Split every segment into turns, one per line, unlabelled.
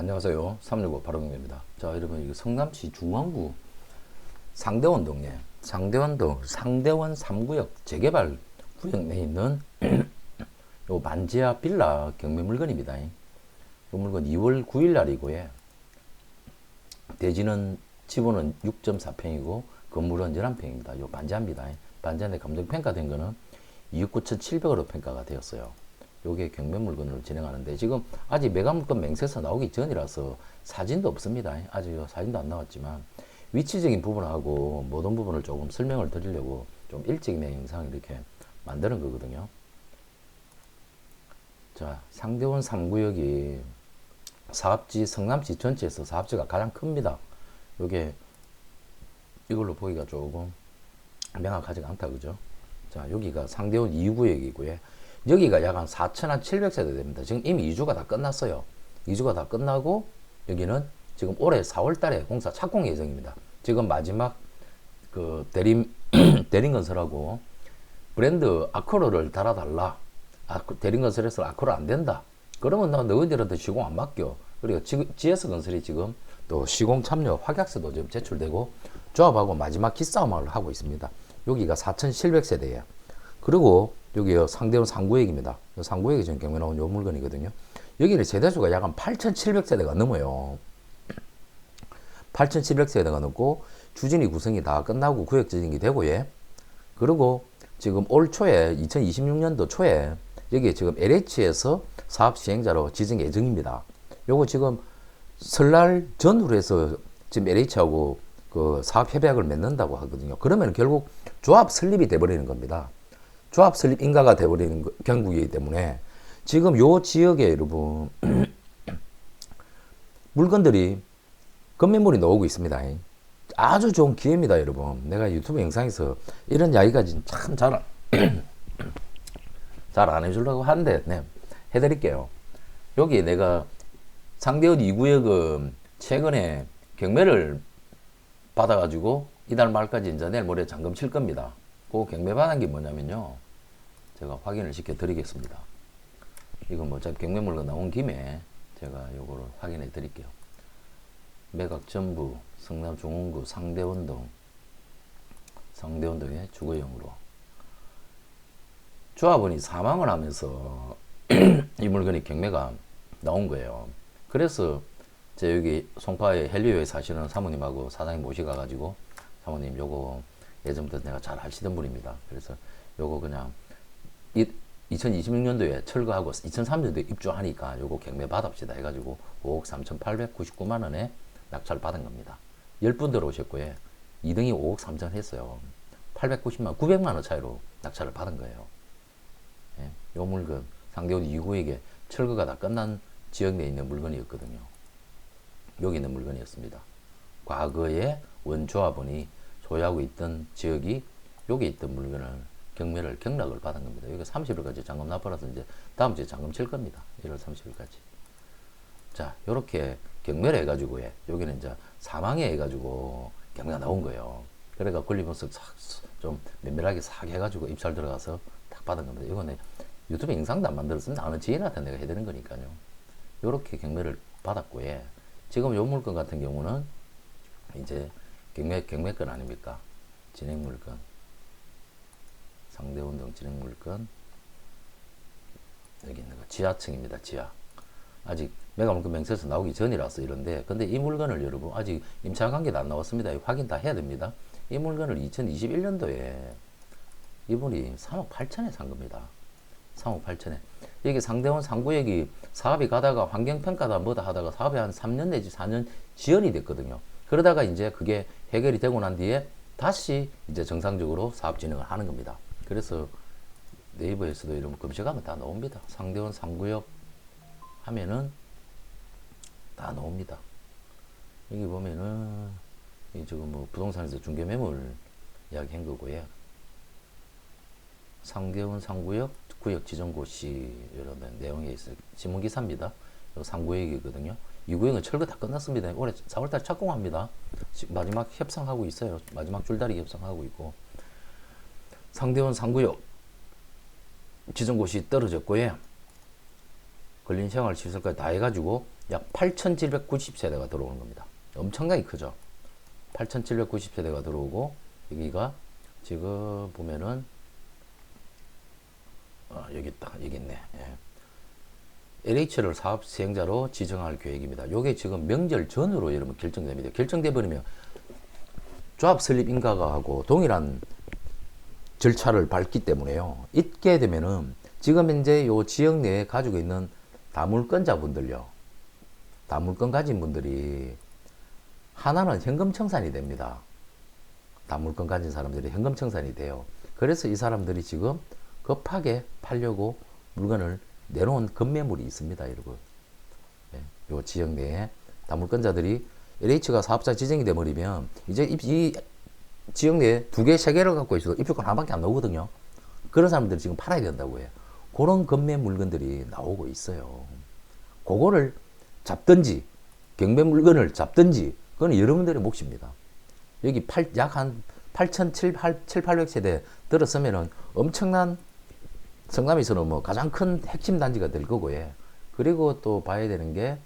안녕하세요. 365 바로경입니다. 자, 여러분, 이거 성남시 중앙구 상대원동에 상대원동 상대원 3구역 재개발 구역 내에 있는 요 만지아 빌라 경매 물건입니다. 이 물건 2월 9일 날이고요. 대지는 지분은 6.4평이고 건물은 11평입니다. 요 반지합니다. 반지한데 감정 평가된 거는 2억 9,700으로 평가가 되었어요. 요게 경매 물건으로 진행하는데 지금 아직 매각 물건 맹세서 나오기 전이라서 사진도 없습니다. 아직 사진도 안 나왔지만 위치적인 부분하고 모든 부분을 조금 설명을 드리려고 좀 일찍 내 영상을 이렇게 만드는 거거든요. 자, 상대원 3구역이 사업지 성남시 전체에서 사업지가 가장 큽니다. 요게 이걸로 보기가 조금 명확하지가 않다 그죠? 자, 여기가 상대원 2구역이고요. 여기가 약 한 4,700세대 됩니다. 지금 이미 2주가 다 끝났어요. 2주가 다 끝나고 여기는 지금 올해 4월 달에 공사 착공 예정입니다. 지금 마지막 그 대림 대림건설하고 브랜드 아크로를 달아달라. 아, 대림건설에서 아크로 안 된다. 그러면 나 너희들한테 시공 안 맡겨. 그리고 지, GS 건설이 지금 또 시공 참여 확약서도 지금 제출되고 조합하고 마지막 기싸움을 하고 있습니다. 여기가 4,700세대예요. 그리고 여기요 상대원 상구역입니다. 상구역이 지금 경매 나온 요 물건이거든요. 여기는 세대수가 약 한 8,700세대가 넘어요. 8,700세대가 넘고 주진이 구성이 다 끝나고 구역 지정이 되고 예. 그리고 지금 올 초에 2026년도 초에 여기 지금 LH에서 사업 시행자로 지정 예정입니다. 요거 지금 설날 전후로 해서 지금 LH하고 그 사업 협약을 맺는다고 하거든요. 그러면 결국 조합 설립이 돼버리는 겁니다. 조합 설립 인가가 돼버리는 거- 경국이기 때문에 지금 요 지역에 여러분 물건들이 건매물이 나오고 있습니다. 아주 좋은 기회입니다, 여러분. 내가 유튜브 영상에서 이런 이야기까지 참 잘 잘 안 해주려고 하는데, 네, 해드릴게요. 여기 내가 상대원 2구역은 최근에 경매를 받아가지고 이달 말까지 이제 내일 모레 잔금 칠 겁니다. 그 경매 받은 게 뭐냐면요. 제가 확인을 시켜 드리겠습니다. 이거 뭐 어차피 경매 물건 나온 김에 제가 요거를 확인해 드릴게요. 매각 전부 성남 중원구 상대원동 상대원동의 주거용으로 조합원이 사망을 하면서 이 물건이 경매가 나온 거예요. 그래서 제 여기 송파에 헬리오에 사시는 사모님하고 사장님 모시가 가지고 사모님 요거 예전부터 내가 잘 하시던 분입니다. 그래서 요거 그냥 이 2026년도에 철거하고 2003년도에 입주하니까 요거 경매 받읍시다 해가지고 5억 3,899만 원에 낙찰 받은 겁니다. 10분 들어오셨고요. 2등이 5억 3천 했어요. 890만, 900만 원 차이로 낙찰을 받은 거예요. 예, 요 물건 상대원 2구에게 철거가 다 끝난 지역 내에 있는 물건이었거든요. 여기 있는 물건이었습니다. 과거에 원조합원이 소유하고 있던 지역이 여기 있던 물건을 경매를 경락을 받은 겁니다. 여기 30일까지 잔금 납부라서 이제 다음 주에 잔금 칠 겁니다. 1월 30일까지. 자, 요렇게 경매를 해가지고, 예, 여기는 이제 사망에 해가지고 경매가 나온 거예요. 그래가 권리분석 싹, 좀 면밀하게 싹 해가지고 입찰 들어가서 딱 받은 겁니다. 이거는 유튜브 영상도 안 만들었습니다. 아는 지인한테 내가 해드린 거니까요. 요렇게 경매를 받았고, 예. 지금 요 물건 같은 경우는 이제 경매, 경매권 아닙니까? 진행 물건. 상대 운동 진행 물건. 여기 있는 거. 지하층입니다. 지하. 아직 매각 물건 명세서 나오기 전이라서 이런데, 근데 이 물건을 여러분 아직 임차 관계도 안 나왔습니다. 확인 다 해야 됩니다. 이 물건을 2021년도에 이분이 3억 8천에 산 겁니다. 3억 8천에. 여기 상대원 상구역이 사업이 가다가 환경평가다 뭐다 하다가 사업이 한 3년 내지 4년 지연이 됐거든요. 그러다가 이제 그게 해결이 되고 난 뒤에 다시 이제 정상적으로 사업 진행을 하는 겁니다. 그래서 네이버에서도 이런 거 검색하면 다 나옵니다. 상대원 상구역 하면은 다 나옵니다. 여기 보면은 이 지금 뭐 부동산에서 중개 매물 이야기한 거고요. 상계원 상구역 구역 지정고시 이런 내용이 있어요. 지문기사입니다. 요 상구역이거든요. 이 구역은 철거 다 끝났습니다. 올해 4월달 착공합니다. 마지막 협상하고 있어요. 마지막 줄다리 협상하고 있고 상대원 상구역 지정고시 떨어졌고요. 근린생활 시설까지 다 해가지고 약 8,790세대가 들어오는 겁니다. 엄청나게 크죠. 8,790세대가 들어오고 여기가 지금 보면은 아, 여기 있다. 여기 있네. 예. LH를 사업 시행자로 지정할 계획입니다. 요게 지금 명절 전으로 여러분 결정됩니다. 결정돼 버리면 조합 설립 인가가 하고 동일한 절차를 밟기 때문에요. 있게 되면은 지금 현재 요 지역 내에 가지고 있는 다물건자분들요. 다물건 가진 분들이 하나는 현금 청산이 됩니다. 다물건 가진 사람들이 현금 청산이 돼요. 그래서 이 사람들이 지금 급하게 팔려고 물건을 내놓은 급매물이 있습니다, 여러분. 예, 요 지역 내에 다물건자들이 LH가 사업자 지정이 돼버리면 이제 이, 이 지역 내에 두 개, 세 개를 갖고 있어도 입주권 하나밖에 안 나오거든요. 그런 사람들이 지금 팔아야 된다고 해요. 그런 급매 물건들이 나오고 있어요. 그거를 잡든지, 경매 물건을 잡든지, 그건 여러분들의 몫입니다. 여기 약 한 8,700세대 들었으면은 엄청난 성남에서는 뭐 가장 큰 핵심 단지가 될 거고, 예. 그리고 또 봐야 되는 게,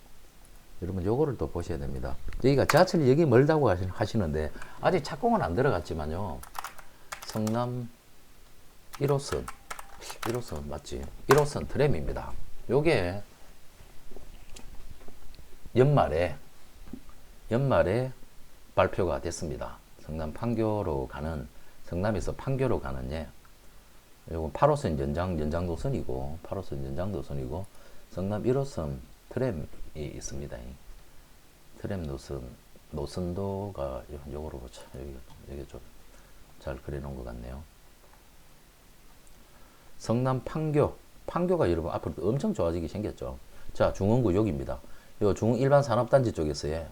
여러분 요거를 또 보셔야 됩니다. 여기가 지하철이 여기 멀다고 하시- 하시는데, 아직 착공은 안 들어갔지만요. 성남 1호선, 1호선 맞지? 1호선 트램입니다. 요게 연말에, 연말에 발표가 됐습니다. 성남 판교로 가는, 성남에서 판교로 가는 예. 요건 8호선 연장, 연장도선이고, 8호선 연장도선이고, 성남 1호선 트램이 있습니다. 트램 노선, 노선도가 요- 요거로 보자. 여기, 좀 잘 그려놓은 것 같네요. 성남 판교. 판교가 여러분 앞으로 엄청 좋아지게 생겼죠. 자, 중원구 여기입니다. 요 중흥 일반 산업단지 쪽에서의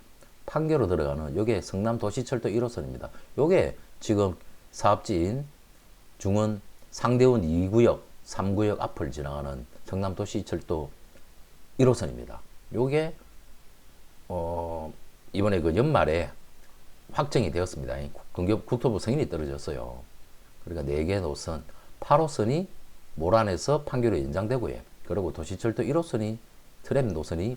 판교로 들어가는 요게 성남 도시철도 1호선입니다. 요게 지금 사업지인 중원 상대원 2구역, 3구역 앞을 지나가는 성남 도시철도 1호선입니다. 요게 어 이번에 그 연말에 확정이 되었습니다. 국토부 승인이 떨어졌어요. 그러니까 4개 노선, 8호선이 모란에서 판교로 연장되고요. 그리고 도시철도 1호선이 트램 노선이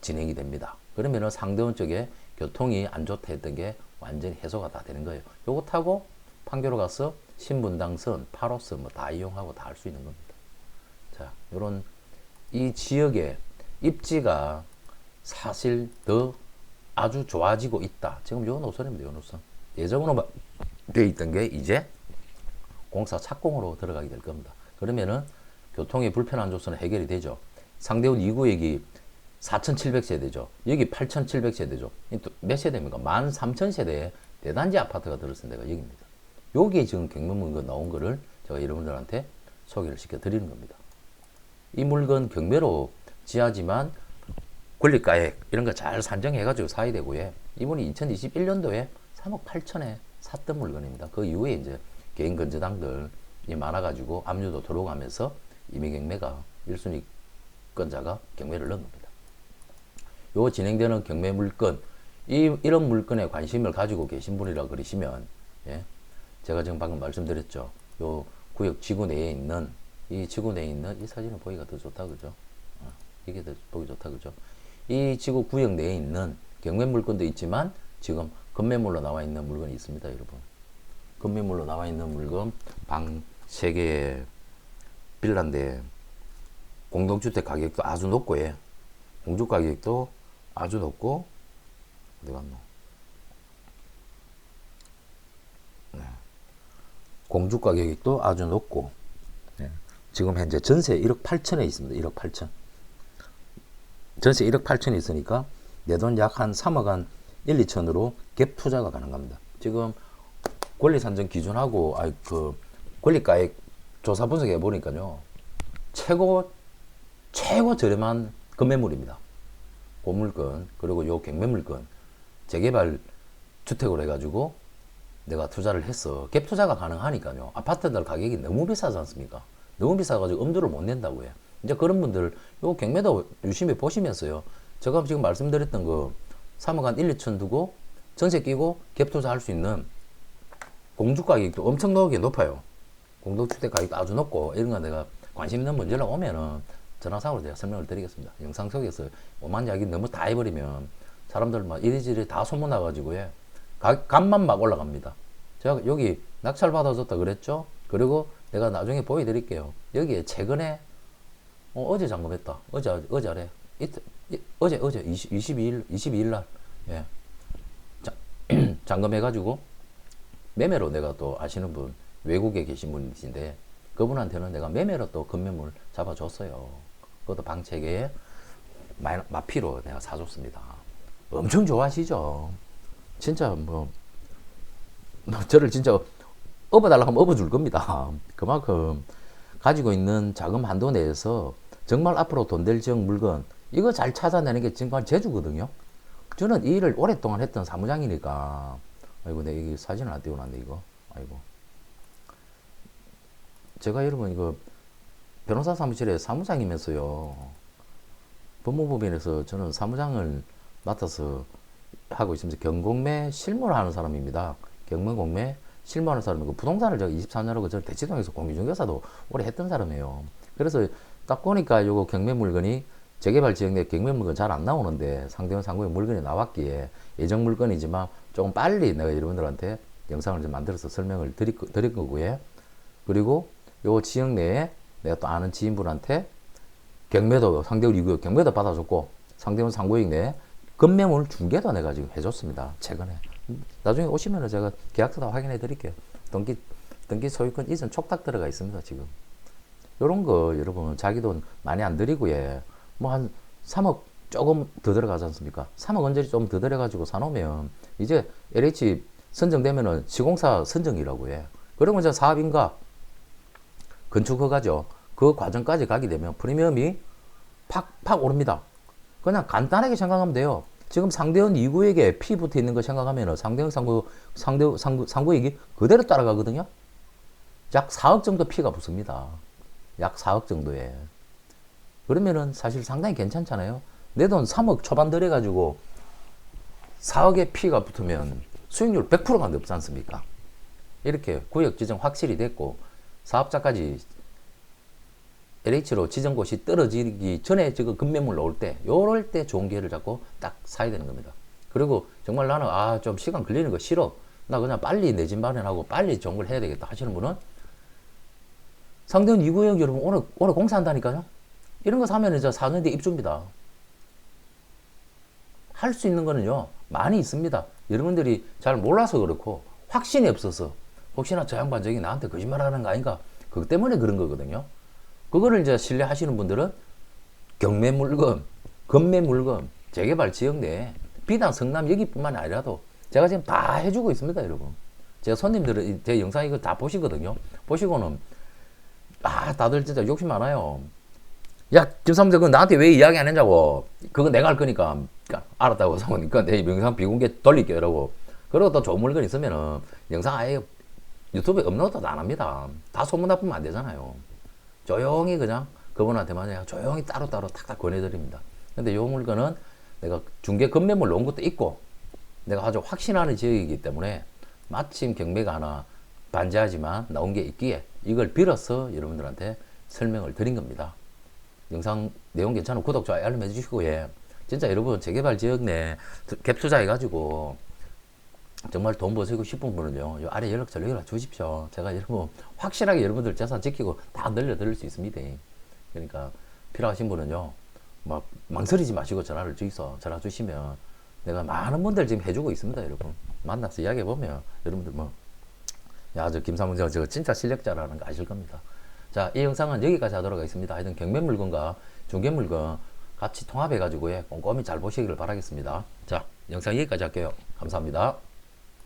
진행이 됩니다. 그러면은 상대원 쪽에 교통이 안 좋다 했던 게 완전히 해소가 다 되는 거예요. 요거 타고 판교로 가서 신분당선, 8호선 뭐다 이용하고 다 할 수 있는 겁니다. 자, 요런 이 지역의 입지가 사실 더 아주 좋아지고 있다. 지금 요 노선입니다. 요 노선. 예정으로 되어 있던 게 이제 공사 착공으로 들어가게 될 겁니다. 그러면은 교통이 불편한 조건은 해결이 되죠. 상대원 2구역이 4,700세대죠. 여기 8,700세대죠. 몇 세대입니까? 13,000세대의 대단지 아파트가 들었은 데가 여기입니다. 여기에 지금 경매물건 나온 거를 제가 여러분들한테 소개를 시켜 드리는 겁니다. 이 물건 경매로 지하지만 권리가액 이런 거 잘 산정해가지고 사야 되고요. 이분이 2021년도에 3억 8천에 샀던 물건입니다. 그 이후에 이제 개인 건재당들이 많아가지고 압류도 들어가면서 이미 경매가 1순위 건자가 경매를 넣은 겁니다. 요 진행되는 경매 물건 이 이런 물건에 관심을 가지고 계신 분이라 그러시면 예, 제가 지금 방금 말씀드렸죠. 요 구역 지구 내에 있는 이 지구 내에 있는 이 사진은 보기가 더 좋다 그죠? 어, 이게 더 보기 좋다 그죠? 이 지구 구역 내에 있는 경매 물건도 있지만 지금 건매물로 나와 있는 물건이 있습니다, 여러분. 건매물로 나와 있는 물건 방 3개의 빌라인데 공동주택 가격도 아주 높고 예. 공주 가격도 아주 높고 어디 갔노? 공주 가격도 아주 높고 네. 지금 현재 전세 1억 8천에 있습니다. 1억 8천. 전세 1억 8천이 있으니까 내 돈 약 한 3억 한 1, 2천으로 갭 투자가 가능합니다. 지금 권리 산정 기준하고 아그 권리가액 조사 분석해 보니까요. 최고 최고 저렴한 건매물입니다. 고물건 그리고 요 경매물건 재개발 주택으로 해가지고 내가 투자를 했어. 갭 투자가 가능하니까요. 아파트들 가격이 너무 비싸지 않습니까? 너무 비싸가지고 엄두를 못 낸다고 해요. 이제 그런 분들 요 경매도 유심히 보시면서요. 제가 지금 말씀드렸던 그 3억 한 1, 2천 두고 전세 끼고 갭 투자할 수 있는 공주 가격도 엄청나게 높아요. 공동주택 가격도 아주 높고 이런 거 내가 관심 있는 문제로 오면은 전화상으로 제가 설명을 드리겠습니다. 영상 속에서 오만 이야기 너무 다 해버리면 사람들 막 이리저리 다 소문나가지고 예. 가- 값만 막 올라갑니다. 제가 여기 낙찰 받아줬다 그랬죠? 그리고 내가 나중에 보여드릴게요. 여기에 최근에 어, 제 잠금했다. 어제 어제래. 어제 어제 20, 22일 22일 날 예. 자, 잠금해가지고 매매로 내가 또 아시는 분 외국에 계신 분이신데 그분한테는 내가 매매로 또 금매물 잡아줬어요. 그것도 방책에 마- 마피로 내가 사줬습니다. 엄청 좋아하시죠. 진짜 뭐, 뭐 저를 진짜 업어달라고 하면 업어줄 겁니다. 그만큼 가지고 있는 자금 한도 내에서 정말 앞으로 돈 될 지역 물건 이거 잘 찾아내는 게 정말 재주거든요. 저는 이 일을 오랫동안 했던 사무장이니까 아이고 내 이게 사진을 안 띄워놨네 이거 아이고 제가 여러분 이거 변호사 사무실에 사무장이면서요 법무법인에서 저는 사무장을 맡아서 하고 있습니다. 경공매 실무를 하는 사람입니다. 경매공매 실무하는 사람이고 부동산을 제가 24년하고 저 대치동에서 공유중개사도 오래 했던 사람이에요. 그래서 딱 보니까 요거 경매 물건이 재개발 지역 내 경매 물건 잘 안 나오는데 상대원 상고의 물건이 나왔기에 예정 물건이지만 조금 빨리 내가 여러분들한테 영상을 좀 만들어서 설명을 드릴, 거- 드릴 거고요. 그리고 요 지역 내에 내가 또 아는 지인분한테 경매도 상대원 2구역 경매도 받아줬고 상대원 상고역 내에 금매물 중개도 내가 지금 해줬습니다. 최근에. 나중에 오시면은 제가 계약서 다 확인해 드릴게요. 등기, 등기 소유권 이전 촉탁 들어가 있습니다, 지금. 요런 거 여러분 자기 돈 많이 안 들이고 예. 뭐 한 3억 조금 더 들어가지 않습니까? 3억 언저리 좀 더 들여가지고 사놓으면 이제 LH 선정되면은 시공사 선정이라고 해. 그러면 이제 사업인가 건축 허가죠. 그 과정까지 가게 되면 프리미엄이 팍팍 오릅니다. 그냥 간단하게 생각하면 돼요. 지금 상대원 2구에게 P 붙어 있는 거 생각하면은 상대원 상구, 상대, 상구, 상구액이 그대로 따라가거든요. 약 4억 정도 P가 붙습니다. 약 4억 정도에. 그러면은 사실 상당히 괜찮잖아요. 내 돈 3억 초반 들여가지고 4억의 P가 붙으면 수익률 100%가 넘지 않습니까? 이렇게 구역 지정 확실히 됐고 사업자까지 LH로 지정 곳이 떨어지기 전에 지금 급매물 나올 때 요럴 때 좋은 기회를 잡고 딱 사야 되는 겁니다. 그리고 정말 나는 아 좀 시간 걸리는 거 싫어. 나 그냥 빨리 내 집 마련하고 빨리 좋은 걸 해야 되겠다 하시는 분은 상대원 2구역 여러분 오늘 오늘 공사한다니까요. 이런 거 사면 이제 4년 뒤에 입주입니다. 할 수 있는 거는요 많이 있습니다. 여러분들이 잘 몰라서 그렇고 확신이 없어서 혹시나 저 양반 저기 나한테 거짓말 하는 거 아닌가 그것 때문에 그런 거거든요. 그거를 이제 신뢰하시는 분들은 경매 물건, 건매 물건, 재개발 지역 내에 비단 성남 여기뿐만 아니라도 제가 지금 다 해주고 있습니다, 여러분. 제가 손님들은 제 영상 이거 다 보시거든요. 보시고는 아 다들 진짜 욕심 많아요. 야 김삼재 그 나한테 왜 이야기 안 했냐고. 그거 내가 할 거니까 그러니까 알았다고 상호니까 내 영상 비공개 돌릴게 이러고. 그리고 또 좋은 물건 있으면은 영상 아예 유튜브에 업로드도 안 합니다. 다 소문 나쁘면 안 되잖아요. 조용히 그냥 그분한테만 그냥 조용히 따로따로 탁탁 권해드립니다. 근데 요 물건은 내가 중개 건매물 놓은 것도 있고 내가 아주 확신하는 지역이기 때문에 마침 경매가 하나 반지하지만 나온 게 있기에 이걸 빌어서 여러분들한테 설명을 드린 겁니다. 영상 내용 괜찮으면 구독, 좋아요, 알림 해주시고, 예. 진짜 여러분 재개발 지역 내 갭 투자 해가지고 정말 돈 버시고 싶은 분은요, 요 아래 연락처 연락 주십시오. 제가 여러분 확실하게 여러분들 재산 지키고 다 늘려드릴 수 있습니다. 그러니까 필요하신 분은요, 막 망설이지 마시고 전화를 주이소. 전화 주시면 내가 많은 분들 지금 해주고 있습니다, 여러분. 만나서 이야기해 보면 여러분들 뭐, 야, 저 김상문 저, 저 진짜 실력자라는 거 아실 겁니다. 자, 이 영상은 여기까지 하도록 하겠습니다. 하여튼 경매 물건과 중개 물건 같이 통합해 가지고 꼼꼼히 잘 보시기를 바라겠습니다. 자, 영상 여기까지 할게요. 감사합니다.